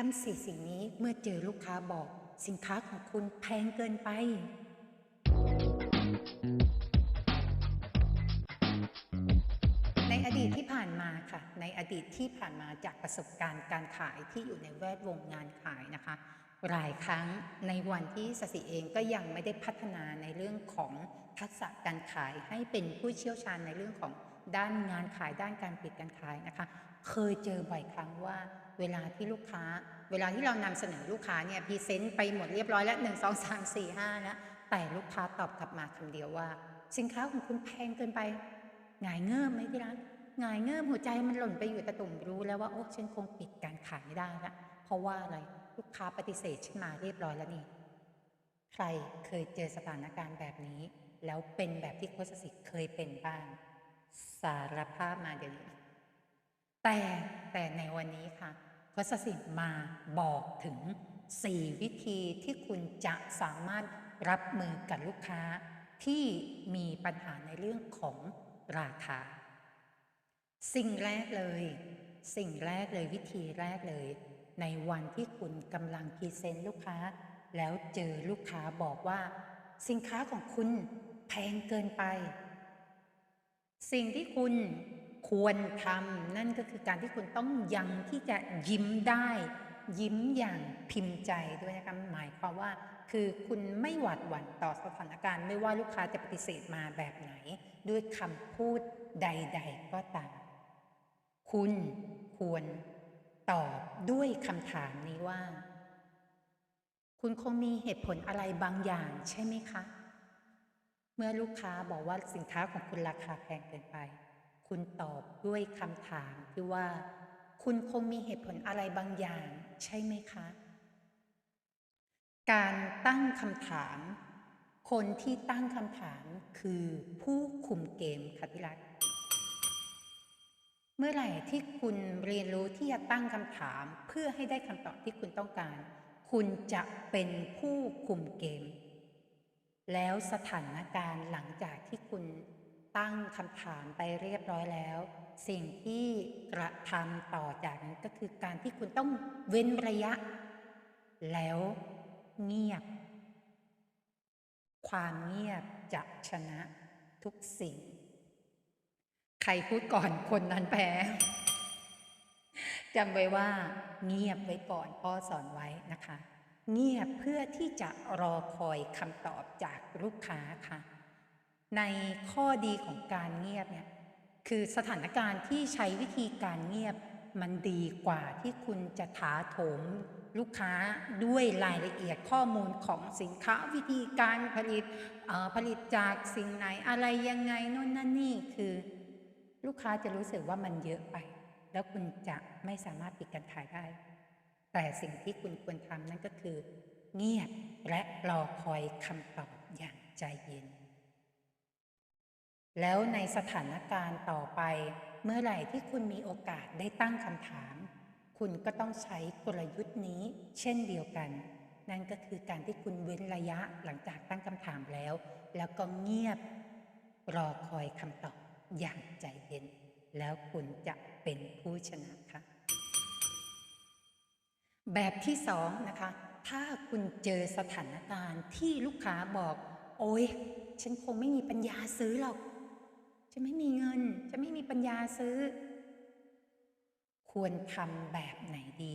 ทั้งสี่สิ่งนี้เมื่อเจอลูกค้าบอกสินค้าของคุณแพงเกินไป ในอดีตที่ผ่านมาค่ะ ในอดีตที่ผ่านมาจากประสบการณ์การขายที่อยู่ในแวดวงงานขายนะคะ หลายครั้งในวันที่สสิเองก็ยังไม่ได้พัฒนาในเรื่องของทักษะการขายให้เป็นผู้เชี่ยวชาญในเรื่องของด้านงานขายด้านการปิดการขายนะคะ เคยเจอบ่อยครั้งว่า เวลาที่ลูกค้า เวลาที่เรานำเสนอลูกค้าเนี่ยพรีเซนต์ไปหมดเรียบร้อยแล้วหนึ่งสองสามสี่ห้าแล้วแต่ลูกค้าตอบกลับมาคำเดียวว่า สินค้าของคุณแพงเกินไปหงายเงิบไหมที่ร้านหงายเงิบหัวใจมันหล่นไปอยู่ตะตุ่มรู้แล้วว่าโอ้ฉันคงปิดการขายไม่ได้ละเพราะว่าอะไรลูกค้าปฏิเสธฉันมาเรียบร้อยแล้วนี่ใครเคยเจอสถานการณ์แบบนี้ แล้วเป็นแบบที่โคชสิทธิ์เคยเป็นบ้าง สารภาพมาเดี๋ยวนี้แต่แต่ในวันนี้ค่ะ โคชสิทธิ์มาบอกถึง 4 วิธีที่คุณจะสามารถรับมือกับลูกค้าที่มีปัญหาในเรื่องของราคาสิ่งแรกเลย สิ่งแรกเลยวิธีแรกเลย ในวันที่คุณกำลังพรีเซนต์ลูกค้า แล้วเจอลูกค้าบอกว่า สินค้าของคุณแพงเกินไป สิ่งที่คุณ ควรทำนั่นก็คือการที่คุณต้องยังที่จะยิ้มได้ ยิ้มอย่างพิมพ์ใจด้วยนะคะหมายความว่า คือคุณไม่หวาดหวั่นต่อสถานการณ์ ไม่ว่าลูกค้าจะปฏิเสธมาแบบไหน ด้วยคำพูดใด ๆ ก็ตามคุณควรตอบด้วยคำถามนี้ว่า คุณคงมีเหตุผลอะไรบางอย่างใช่ไหมคะ เมื่อลูกค้าบอกว่าสินค้าของคุณราคาแพงเกินไป คุณตอบด้วยคำถามที่ว่า คุณคงมีเหตุผลอะไรบางอย่าง ใช่ไหมคะ การตั้งคำถาม คนที่ตั้งคำถามคือผู้คุมเกมค่ะที่รักเมื่อไหร่ที่คุณเรียนรู้ที่จะตั้งคำถาม เพื่อให้ได้คำตอบที่คุณต้องการ คุณจะเป็นผู้คุมเกม แล้วสถานการณ์หลังจากที่คุณ ตั้งคำถามไปเรียบร้อยแล้ว สิ่งที่กระทำต่อจากนั้นก็คือการที่คุณต้องเว้นระยะ แล้วเงียบ ความเงียบจะชนะทุกสิ่ง ใครพูดก่อนคนนั้นแพ้จำไว้ว่าเงียบไว้ก่อนพ่อสอนไว้นะคะ เงียบเพื่อที่จะรอคอยคำตอบจากลูกค้าค่ะ ในข้อดีของการเงียบเนี่ยคือสถานการณ์ที่ใช้วิธีการเงียบมันดีกว่าที่คุณจะถาโถมลูกค้าด้วยรายละเอียดข้อมูลของสินค้าวิธีการผลิตผลิตจากสิ่งไหนอะไรยังไงโน่นนั่นนี่คือ ลูกค้าจะรู้สึกว่ามันเยอะไป แล้วคุณจะไม่สามารถปิดการขายได้ แต่สิ่งที่คุณควรทำนั่นก็คือ เงียบและรอคอยคำตอบอย่างใจเย็น แล้วในสถานการณ์ต่อไป เมื่อไหร่ที่คุณมีโอกาสได้ตั้งคำถาม คุณก็ต้องใช้กลยุทธ์นี้เช่นเดียวกัน นั่นก็คือการที่คุณเว้นระยะหลังจากตั้งคำถามแล้ว แล้วก็เงียบรอคอยคำตอบอย่างใจเย็น แล้วคุณจะเป็นผู้ชนะค่ะแบบที่สองนะคะ ถ้าคุณเจอสถานการณ์ที่ลูกค้าบอก โอ๊ยฉันคงไม่มีปัญญาซื้อหรอก ฉันไม่มีเงินฉันไม่มีปัญญาซื้อ ควรทำแบบไหนดี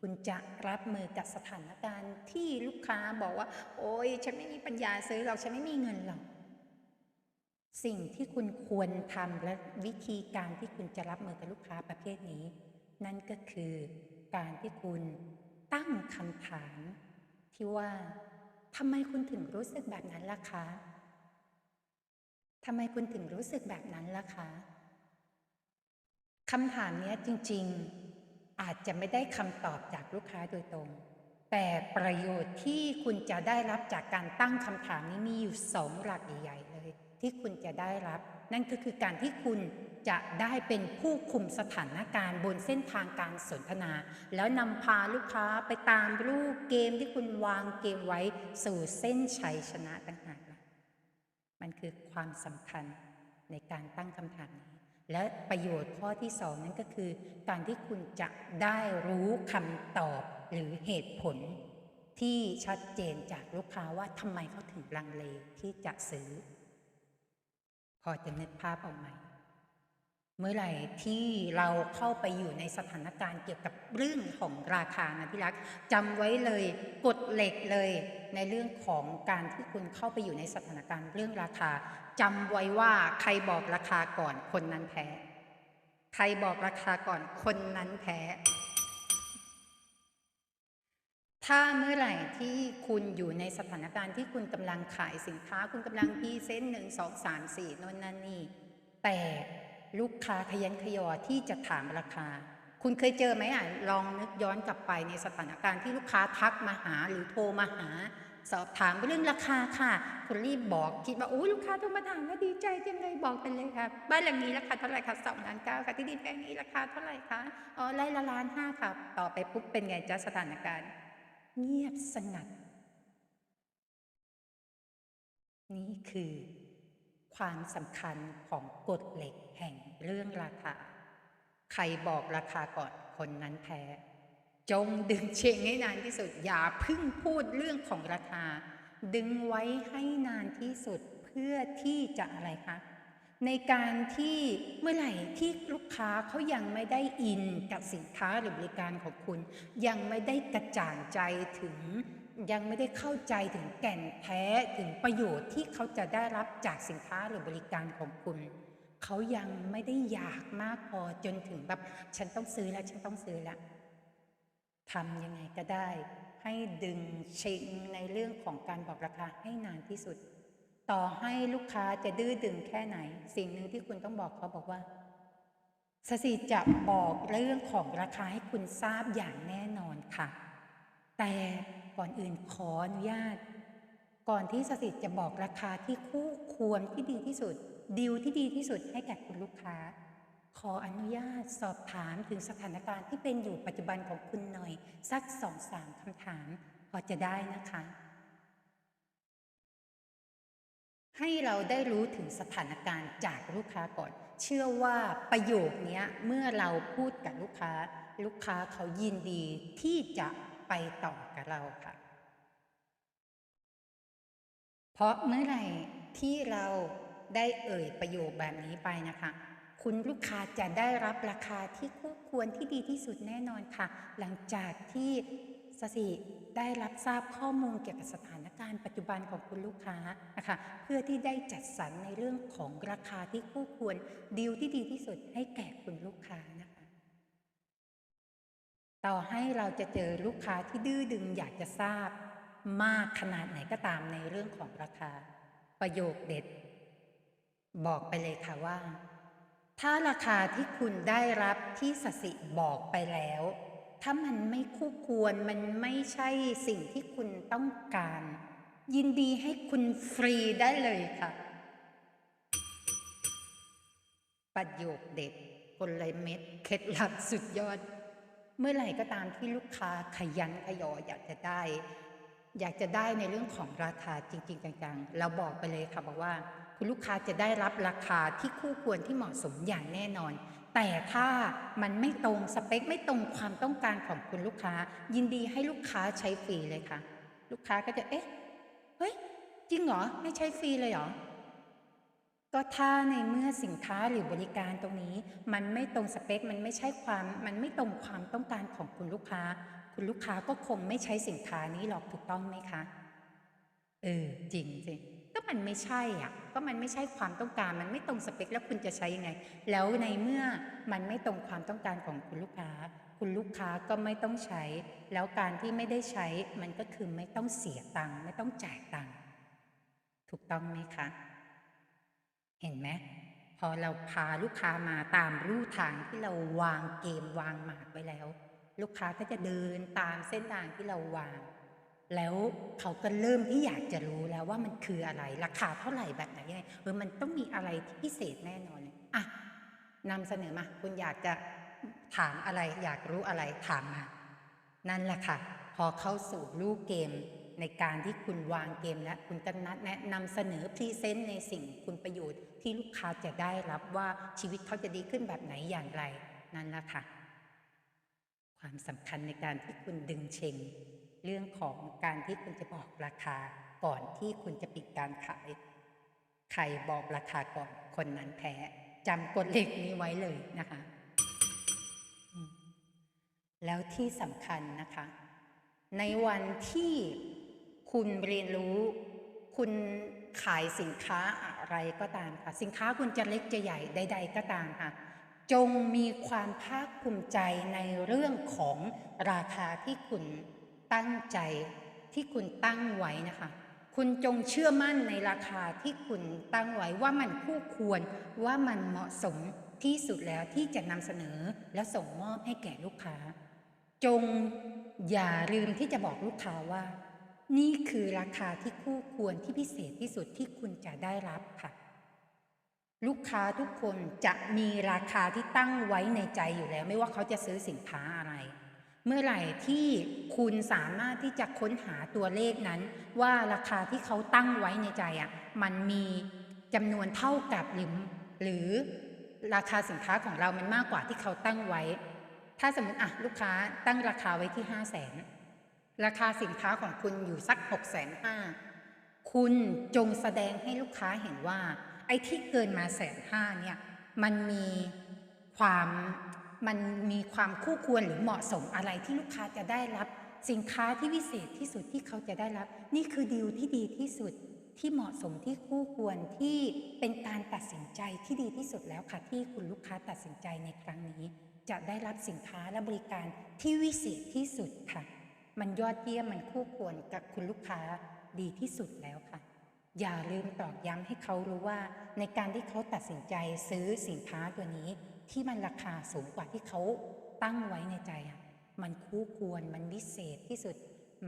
คุณจะรับมือกับสถานการณ์ที่ลูกค้าบอกว่า โอ๊ยฉันไม่มีปัญญาซื้อหรอกฉันไม่มีเงินหรอกสิ่งที่คุณควรทำและวิธีการที่คุณจะรับมือกับลูกค้าประเภทนี้ นั่นก็คือการที่คุณตั้งคำถามที่ว่าทำไมคุณถึงรู้สึกแบบนั้นล่ะคะ ทำไมคุณถึงรู้สึกแบบนั้นล่ะคะคำถามนี้จริงๆ อาจจะไม่ได้คำตอบจากลูกค้าโดยตรง แต่ประโยชน์ที่คุณจะได้รับจากการตั้งคำถามนี้มีอยู่สองหลักใหญ่ๆเลย ที่คุณจะได้รับ นั่นก็คือการที่คุณจะได้เป็นผู้คุมสถานการณ์บนเส้นทางการสนทนา แล้วนำพาลูกค้าไปตามรูปเกมที่คุณวางเกมไว้สู่เส้นชัยชนะต่างหาก มันคือความสำคัญในการตั้งคำถามนี้และประโยชน์ข้อที่สองนั้นก็คือ การที่คุณจะได้รู้คำตอบหรือเหตุผล ที่ชัดเจนจากลูกค้าว่าทำไมเขาถึงลังเลที่จะซื้อ พอจะนึกภาพออกไหม เมื่อไหร่ที่เราเข้าไปอยู่ในสถานการณ์เกี่ยวกับเรื่องของราคานะที่รักจำไว้เลยกฎเหล็กเลยในเรื่องของการที่คุณเข้าไปอยู่ในสถานการณ์เรื่องราคาจำไว้ว่าใครบอกราคาก่อนคนนั้นแพ้ ใครบอกราคาก่อนคนนั้นแพ้ ถ้าเมื่อไหร่ที่คุณอยู่ในสถานการณ์ที่คุณกำลังขายสินค้า คุณกำลังพรีเซนต์หนึ่งสองสามสี่โน่นนั่นนี่แต่ ลูกค้าขยันขยอที่จะถามราคา คุณเคยเจอไหมอะลองนึกย้อนกลับไปในสถานการณ์ที่ลูกค้าทักมาหาหรือโทรมาหา สอบถามเรื่องราคาค่ะ คุณรีบบอกคิดว่าโอ้ลูกค้าโทรมาถามว่าดีใจจังเลยบอกไปเลยค่ะบ้านหลังนี้ราคาเท่าไหร่คะสองล้านเก้าค่ะที่ดินแปลงนี้ราคาเท่าไหร่คะอ๋อไร่ละล้านห้าค่ะต่อไปปุ๊บเป็นไงจ๊ะสถานการณ์ เงียบสงัด นี่คือ ความสำคัญของกฎเหล็กแห่งเรื่องราคา ใครบอกราคาก่อนคนนั้นแพ้ จงดึงเชงให้นานที่สุด อย่าพึ่งพูดเรื่องของราคา ดึงไว้ให้นานที่สุดเพื่อที่จะอะไรคะ ในการที่เมื่อไหร่ที่ลูกค้าเขายังไม่ได้อินกับสินค้าหรือบริการของคุณ ยังไม่ได้กระจ่างใจถึง ยังไม่ได้เข้าใจถึงแก่นแท้ถึงประโยชน์ที่เขาจะได้รับจากสินค้าหรือบริการของคุณ เขายังไม่ได้อยากมากพอจนถึงแบบฉันต้องซื้อแล้วฉันต้องซื้อแล้วทำยังไงก็ได้ ให้ดึงเชงในเรื่องของการบอกราคาให้นานที่สุด ต่อให้ลูกค้าจะดื้อดึงแค่ไหน สิ่งหนึ่งที่คุณต้องบอกเขาบอกว่าสสิจะบอกเรื่องของราคาให้คุณทราบอย่างแน่นอนค่ะ แต่ ก่อนอื่นขออนุญาต ก่อนที่สสิจะบอกราคาที่คู่ควรที่ดีที่สุด ดีลที่ดีที่สุดให้แก่คุณลูกค้า ขออนุญาตสอบถามถึงสถานการณ์ที่เป็นอยู่ปัจจุบันของคุณหน่อย สักสองสามคำถามพอจะได้นะคะ ให้เราได้รู้ถึงสถานการณ์จากลูกค้าก่อน เชื่อว่าประโยคนี้เมื่อเราพูดกับลูกค้า ลูกค้าเขายินดีที่จะ ไปต่อกับเราค่ะ เพราะเมื่อไหร่ที่เราได้เอ่ยประโยคแบบนี้ไปนะคะ คุณลูกค้าจะได้รับราคาที่คู่ควรที่ดีที่สุดแน่นอนค่ะ หลังจากที่สสิได้รับทราบข้อมูลเกี่ยวกับสถานการณ์ปัจจุบันของคุณลูกค้านะคะเพื่อที่ได้จัดสรรในเรื่องของราคาที่คู่ควรดีลที่ดีที่สุดให้แก่คุณลูกค้านะคะ ต่อให้เราจะเจอลูกค้าที่ดื้อดึงอยากจะทราบ มากขนาดไหนก็ตามในเรื่องของราคา ประโยคเด็ด บอกไปเลยค่ะว่า ถ้าราคาที่คุณได้รับที่สสิบอกไปแล้ว ถ้ามันไม่คู่ควรมันไม่ใช่สิ่งที่คุณต้องการ ยินดีให้คุณฟรีได้เลยค่ะ ประโยคเด็ดกลเม็ดเคล็ดลับสุดยอด เมื่อไหร่ก็ตามที่ลูกค้าขยันขยออยากจะได้ อยากจะได้ในเรื่องของราคาจริง ๆจังๆ เราบอกไปเลยค่ะบอกว่า คุณลูกค้าจะได้รับราคาที่คู่ควรที่เหมาะสมอย่างแน่นอน แต่ถ้ามันไม่ตรงสเปคไม่ตรงความต้องการของคุณลูกค้า ยินดีให้ลูกค้าใช้ฟรีเลยค่ะ ลูกค้าก็จะเอ๊ะเฮ้ยจริงเหรอไม่ใช้ฟรีเลยเหรอ ก็ถ้าในเมื่อสินค้าหรือบริการตรงนี้ มันไม่ตรงสเปค มันไม่ใช่ความ มันไม่ตรงความต้องการของคุณลูกค้า คุณลูกค้าก็คงไม่ใช้สินค้านี้หรอกถูกต้องไหมคะ เออจริงสิก็มันไม่ใช่อะ ก็มันไม่ใช่ความต้องการ มันไม่ตรงสเปค แล้วคุณจะใช้ยังไง แล้วในเมื่อมันไม่ตรงความต้องการของคุณลูกค้า คุณลูกค้าก็ไม่ต้องใช้ แล้วการที่ไม่ได้ใช้มันก็คือไม่ต้องเสียตังค์ไม่ต้องจ่ายตังค์ถูกต้องไหมคะ เห็นไหมพอเราพาลูกค้ามาตามรูทางที่เราวางเกมวางหมากไว้แล้ว ลูกค้าก็จะเดินตามเส้นทางที่เราวาง แล้วเขาก็เริ่มที่อยากจะรู้แล้วว่ามันคืออะไร ราคาเท่าไหร่แบบไหนยังไงเออมันต้องมีอะไรที่พิเศษแน่นอนเลยอะนำเสนอมา คุณอยากจะถามอะไร อยากรู้อะไรถามมา นั่นแหละค่ะ พอเข้าสู่รูปเกม ในการที่คุณวางเกมและคุณก็นัดแนะนำเสนอพรีเซนต์ในสิ่งคุณประโยชน์ที่ลูกค้าจะได้รับว่าชีวิตเขาจะดีขึ้นแบบไหนอย่างไรนั่นแหละค่ะ ความสำคัญในการที่คุณดึงเชงเรื่องของการที่คุณจะบอกราคาก่อนที่คุณจะปิดการขาย ใครบอกราคาก่อนคนนั้นแพ้จำกฎเหล็กนี้ไว้เลยนะคะ แล้วที่สำคัญนะคะ ในวันที่ คุณเรียนรู้ คุณขายสินค้าอะไรก็ตามค่ะ สินค้าคุณจะเล็กจะใหญ่ใด ๆ ก็ตามค่ะ จงมีความภาคภูมิใจในเรื่องของราคาที่คุณตั้งใจที่คุณตั้งไว้นะคะ คุณจงเชื่อมั่นในราคาที่คุณตั้งไว้ว่ามันคู่ควรว่ามันเหมาะสมที่สุดแล้วที่จะนำเสนอและส่งมอบให้แก่ลูกค้า จงอย่าลืมที่จะบอกลูกค้าว่า นี่คือราคาที่คู่ควรที่พิเศษที่สุดที่คุณจะได้รับค่ะ ลูกค้าทุกคนจะมีราคาที่ตั้งไว้ในใจอยู่แล้ว ไม่ว่าเขาจะซื้อสินค้าอะไร เมื่อไหร่ที่คุณสามารถที่จะค้นหาตัวเลขนั้น ว่าราคาที่เขาตั้งไว้ในใจอะมันมีจำนวนเท่ากับหรือหรือราคาสินค้าของเรามันมากกว่าที่เขาตั้งไว้ ถ้าสมมติอะลูกค้าตั้งราคาไว้ที่5 0 0แสน ราคาสินค้าของคุณอยู่สัก6กแสนห้าคุณจงแสดงให้ลูกค้าเห็นว่า ไอ้ที่เกินมาแสนห้าเนี่ยมันมีความมันมีความคู่ควรหรือเหมาะสมอะไรที่ลูกค้าจะได้รับ สินค้าที่วิเศษที่สุดที่เขาจะได้รับ นี่คือดีลที่ดีที่สุดที่เหมาะสมที่คู่ควรที่เป็นการตัดสินใจที่ดีที่สุดแล้วค่ะที่คุณลูกค้าตัดสินใจในครั้งนี้ จะได้รับสินค้าและบริการที่วิเศษที่สุดค่ะ มันยอดเยี่ยมมันคู่ควรกับคุณลูกค้าดีที่สุดแล้วค่ะ อย่าลืมตอกย้ำให้เขารู้ว่า ในการที่เขาตัดสินใจซื้อสินค้าตัวนี้ ที่มันราคาสูงกว่าที่เขาตั้งไว้ในใจอะมันคู่ควรมันวิเศษที่สุด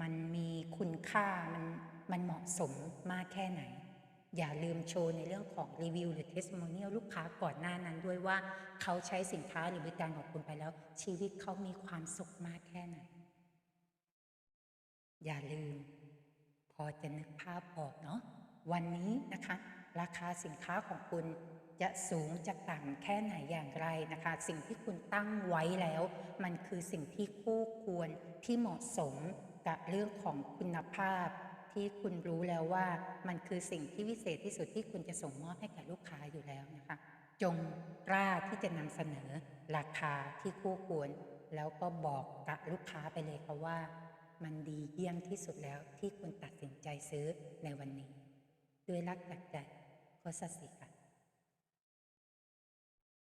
มันมีคุณค่ามันมันเหมาะสมมากแค่ไหน อย่าลืมโชว์ในเรื่องของรีวิวหรือเทส i มเนียลลูกค้าก่อนหน้านั้นด้วยว่าเขาใช้สินค้าหรือบริการของคุณไปแล้ว ชีวิตเขามีความสุขมากแค่ไหน อย่าลืม พอจะนึกภาพออกเนาะวันนี้นะคะ ราคาสินค้าของคุณจะสูงจะต่ำแค่ไหนอย่างไรนะคะ สิ่งที่คุณตั้งไว้แล้ว มันคือสิ่งที่คู่ควรที่เหมาะสมกับเรื่องของคุณภาพ ที่คุณรู้แล้วว่ามันคือสิ่งที่วิเศษที่สุดที่คุณจะส่งมอบให้กับลูกค้าอยู่แล้วนะคะ จงกล้าที่จะนำเสนอราคาที่คู่ควร แล้วก็บอกกับลูกค้าไปเลยค่ะว่า มันดีเยี่ยมที่สุดแล้วที่คุณตัดสินใจซื้อในวันนี้ ด้วยรักจากใจโคสสิค่ะ